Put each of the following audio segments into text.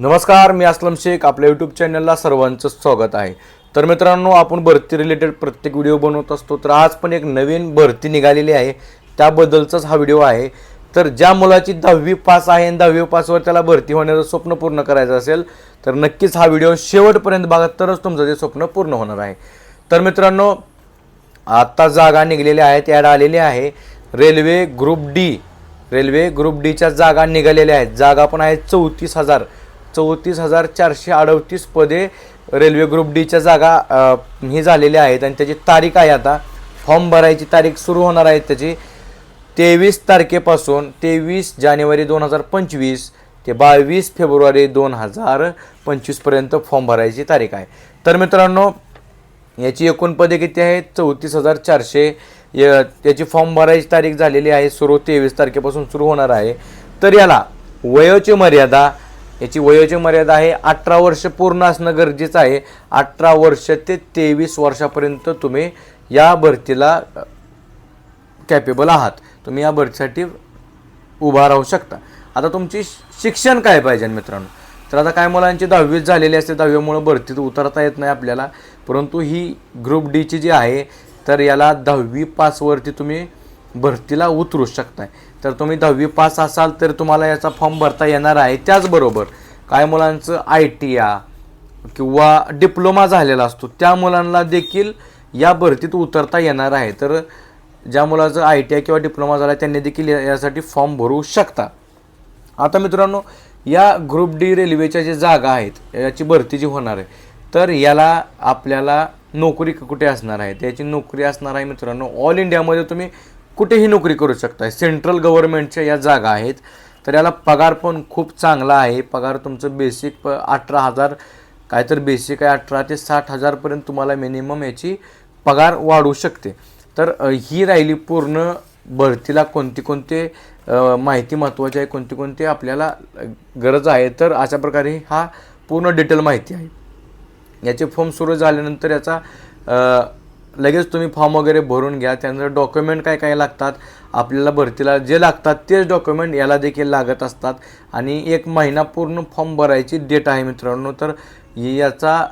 नमस्कार मी असलम शेख. आपल्या यूट्यूब चॅनलला सर्वांचं स्वागत आहे. तर मित्रांनो आपण भरती रिलेटेड प्रत्येक व्हिडिओ बनवत असतो तर आज पण एक नवीन भरती निघालेली आहे. त्याबद्दलचाच हा व्हिडिओ आहे. तर ज्या मुलाची दहावी पास आहे आणि दहावी पासवर त्याला भरती होण्याचं स्वप्न पूर्ण करायचं असेल तर नक्कीच हा व्हिडिओ शेवटपर्यंत बघा तरच तुमचं ते स्वप्न पूर्ण होणार आहे. तर मित्रांनो आत्ता जागा निघलेल्या आहेत ॲड आलेली आहे. Railway group D railway group डीच्या जागा निघालेल्या आहेत. जागा पण आहेत चौतीस हजार. चौतीस हजार चारशे अडतीस पदे रेल्वे ग्रुप डीच्या जागा हे ही झालेल्या आहेत आणि त्याची तारीख आहे आता. फॉर्म भरायची तारीख सुरू होणार आहे त्याची तेवीस तारखेपासून तेवीस जानेवारी दोन हजार पंचवीस ते बावीस फेब्रुवारी दोन हजार पंचवीसपर्यंत फॉर्म भरायची तारीख आहे. तर मित्रांनो याची एकूण पदे किती आहेत? चौतीस हजार चारशे य- त्याची फॉर्म भरायची तारीख झालेली आहे. सुरू तेवीस तारखेपासून सुरू होणार आहे. तर याला वयोची मर्यादा याची वयोची मर्यादा आहे अठरा वर्ष पूर्ण असणं गरजेचं आहे. अठरा वर्ष ते तेवीस वर्षापर्यंत तुम्ही या भरतीला कॅपेबल आहात. तुम्ही या भरतीसाठी उभा राहू शकता. आता तुमची शिक्षण काय पाहिजे मित्रांनो? तर आता काय मुलांची दहावीच झालेली असते दहावीमुळे भरतीत उतरता येत नाही आपल्याला. परंतु ही ग्रुप डीची जी आहे तर याला दहावी पासवरती तुम्ही भरतीला उतरू शकताय. तर तुम्ही दहावी पास असाल तर तुम्हाला याचा फॉर्म भरता येणार आहे. त्याचबरोबर काय मुलांचं आय टी या किंवा डिप्लोमा झालेला असतो. त्या मुलांना देखील या भरतीत उतरता येणार आहे. तर ज्या मुलाचं आय टी आय किंवा डिप्लोमा झाला त्यांनी देखील यासाठी फॉर्म भरू शकता. आता मित्रांनो या ग्रुप डी रेल्वेच्या ज्या जागा आहेत याची भरती जी होणार आहे तर याला आपल्याला नोकरी कुठे असणार आहे? त्याची नोकरी असणार आहे मित्रांनो ऑल इंडियामध्ये तुम्ही कुठेही नोकरी करू शकताय. सेंट्रल गव्हर्नमेंटच्या या जागा आहेत. तर याला पगार पण खूप चांगला आहे. पगार तुमचं बेसिक प अठरा हजार काय तर बेसिक आहे. अठरा ते साठ हजारपर्यंत तुम्हाला मिनिमम याची पगार वाढू शकते. तर ही राहिली पूर्ण भरतीला कोणती कोणते माहिती महत्त्वाची आहे कोणती कोणती आपल्याला गरज आहे. तर अशा प्रकारे हा पूर्ण डिटेल माहिती आहे. याचे फॉर्म सुरू झाल्यानंतर याचा लगेच तुम्ही फॉर्म वगैरे भरून घ्या त्यानंतर डॉक्युमेंट काय काय लागतात आपल्याला भरतीला जे लागतात तेच डॉक्युमेंट याला देखील लागत असतात. आणि एक महिना पूर्ण फॉर्म भरायची डेट आहे मित्रांनो तर याचा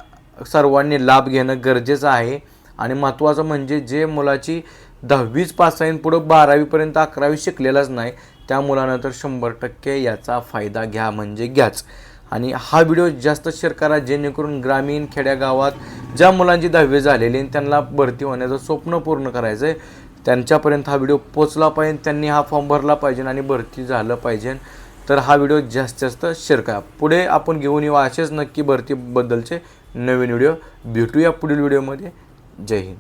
सर्वांनी लाभ घेणं गरजेचं आहे. आणि महत्त्वाचं म्हणजे जे मुलाची दहावीच पास आहे पुढं बारावीपर्यंत अकरावी शिकलेलाच नाही त्या मुलानं तर शंभर टक्के याचा फायदा घ्या म्हणजे घ्याच. आणि हा व्हिडिओ जास्त शेअर करा जेणेकरून ग्रामीण खेड्यागावात ज्या मुलांची दहावी झालेली आणि त्यांना भरती होण्याचं स्वप्न पूर्ण करायचं आहे त्यांच्यापर्यंत हा व्हिडिओ पोचला पाहिजे त्यांनी हा फॉर्म भरला पाहिजे आणि भरती झालं पाहिजे. तर हा व्हिडिओ जास्तीत जास्त शेअर करा. पुढे आपण घेऊन येऊ असेच नक्की भरतीबद्दलचे नवीन व्हिडिओ. भेटूया पुढील व्हिडिओमध्ये. जय हिंद.